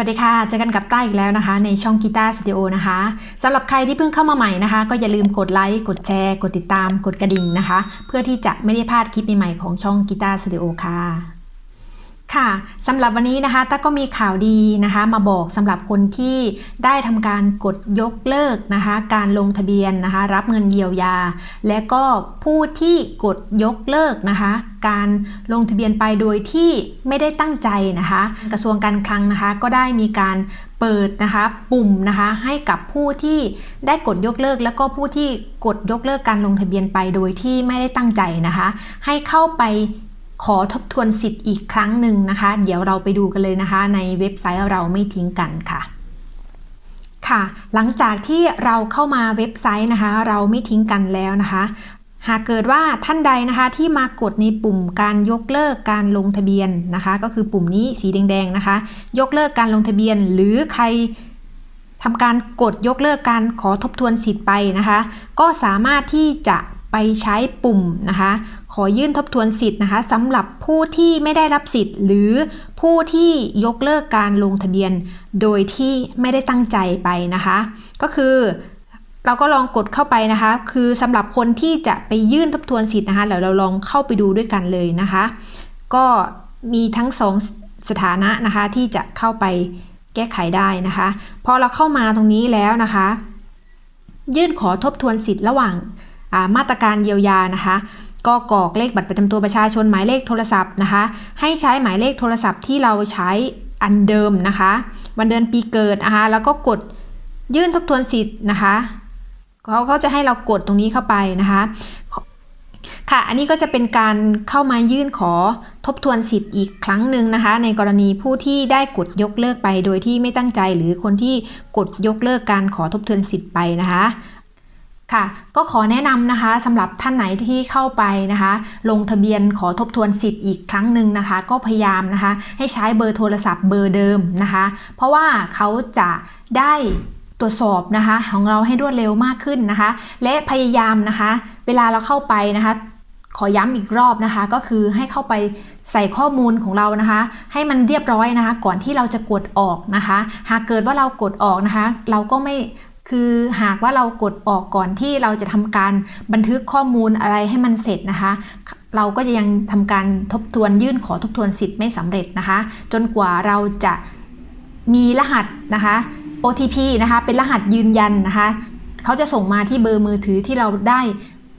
วัสดีค่ะ เจอกันกับต้าอีกแล้วนะคะ ในช่องกีตาร์สตูดิโอนะคะสำหรับใครที่เพิ่งเข้ามาใหม่นะคะ ก็อย่าลืมกดไลค์ กดแชร์ กดติดตาม กดกระดิ่งนะคะ เพื่อที่จะไม่ได้พลาดคลิปใหม่ๆของช่องกีตาร์สตูดิโอค่ะ ค่ะสำหรับวันนี้นะคะต้าก็มีข่าวดีนะคะมาบอกสำหรับคนที่ได้ทำการกดยกเลิกนะคะการลงทะเบียนนะคะรับเงินเยียวยา และก็ผู้ที่กดยกเลิกนะคะการลงทะเบียนไปโดยที่ไม่ได้ตั้งใจนะคะ กระทรวงการคลังนะคะก็ได้มีการเปิดนะคะปุ่มนะคะให้กับผู้ที่ได้กดยกเลิก แล้วก็ผู้ที่กดยกเลิกการลงทะเบียนไปโดยที่ไม่ได้ตั้งใจนะคะ ให้เข้าไป ขอทบทวนสิทธิ์อีกครั้งหนึ่งนะคะ เดี๋ยวเราไปดูกันเลยนะคะ ในเว็บไซต์เราไม่ทิ้งกันค่ะค่ะ หลังจากที่เราเข้ามาเว็บไซต์นะคะ เราไม่ทิ้งกันแล้วนะคะ หากเกิดว่าท่านใดนะคะที่มากดในปุ่มการยกเลิกการลงทะเบียนนะคะ ก็คือปุ่มนี้สีแดงๆนะคะ ยกเลิกการลงทะเบียน หรือใครทำการกดยกเลิกการขอทบทวนสิทธิ์ไปนะคะ ก็สามารถที่จะ ไปใช้ปุ่มนะคะ ขอยื่นทบทวนสิทธิ์นะคะสำหรับผู้ที่ไม่ได้รับสิทธิ์ หรือผู้ที่ยกเลิกการลงทะเบียน โดยที่ไม่ได้ตั้งใจไปนะคะ ก็คือเราก็ลองกดเข้าไปนะคะ คือสำหรับคนที่จะไปยื่นทบทวนสิทธิ์นะคะเดี๋ยวเราลองเข้าไปดูด้วยกันเลยนะคะ ก็มีทั้งสองสถานะนะคะที่จะเข้าไปแก้ไขได้นะคะ พอเราเข้ามาตรงนี้แล้วนะคะ ยื่นขอทบทวนสิทธิ์ระหว่าง มาตรการเยียวยานะคะก็กรอกเลขบัตรประจำตัวประชาชนหมายเลขโทรศัพท์นะคะ ให้ใช้หมายเลขโทรศัพท์ที่เราใช้อันเดิมนะคะ วันเดือนปีเกิดนะคะ แล้วก็กดยื่นทบทวนสิทธิ์นะคะเขาก็จะให้เรากดตรงนี้เข้าไปนะคะค่ะ อันนี้ก็จะเป็นการเข้ามายื่นขอทบทวนสิทธิ์อีกครั้งหนึ่งนะคะ ในกรณีผู้ที่ได้กดยกเลิกไปโดยที่ไม่ตั้งใจหรือคนที่กดยกเลิกการขอทบทวนสิทธิ์ไปนะคะ ค่ะ ก็ขอแนะนำนะคะสำหรับท่านไหนที่เข้าไปนะคะ ลงทะเบียนขอทบทวนสิทธิ์อีกครั้งหนึ่งนะคะ ก็พยายามนะคะ ให้ใช้เบอร์โทรศัพท์เบอร์เดิมนะคะ เพราะว่าเขาจะได้ตรวจสอบนะคะ ของเราให้รวดเร็วมากขึ้นนะคะ และพยายามนะคะ เวลาเราเข้าไปนะคะขอย้ำอีกรอบนะคะ ก็คือให้เข้าไปใส่ข้อมูลของเรานะคะ ให้มันเรียบร้อยนะคะ ก่อนที่เราจะกดออกนะคะ หากเกิดว่าเรากดออกนะคะ เราก็ไม่ คือหากว่าเรากดออกก่อนที่เราจะทำการบันทึกข้อมูลอะไรให้มันเสร็จนะคะ เราก็จะยังทำการทบทวนยื่นขอทบทวนสิทธิ์ไม่สำเร็จนะคะ จนกว่าเราจะมีรหัสนะคะ OTP นะคะเป็นรหัสยืนยันนะคะเขาจะส่งมาที่เบอร์มือถือที่เราได้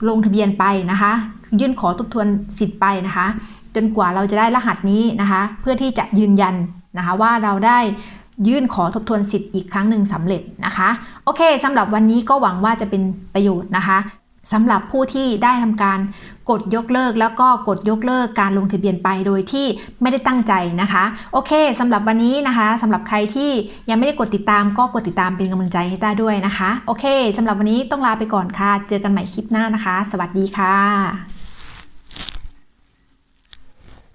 ลงทะเบียนไปนะคะ ยื่นขอทบทวนสิทธิ์ไปนะคะ จนกว่าเราจะได้รหัสนี้นะคะ เพื่อที่จะยืนยันนะคะว่าเราได้ ยื่นขอทบทวนสิทธิ์อีกครั้งหนึ่งสำเร็จนะคะ โอเคสำหรับวันนี้ก็หวังว่าจะเป็นประโยชน์นะคะสำหรับผู้ที่ได้ทำการกดยกเลิกแล้วก็กดยกเลิกการลงทะเบียนไปโดยที่ไม่ได้ตั้งใจนะคะ โอเคสำหรับวันนี้นะคะสำหรับใครที่ยังไม่ได้กดติดตามก็กดติดตามเป็นกำลังใจให้ต้าด้วยนะคะ โอเคสำหรับวันนี้ต้องลาไปก่อนค่ะ เจอกันใหม่คลิปหน้านะคะ สวัสดีค่ะ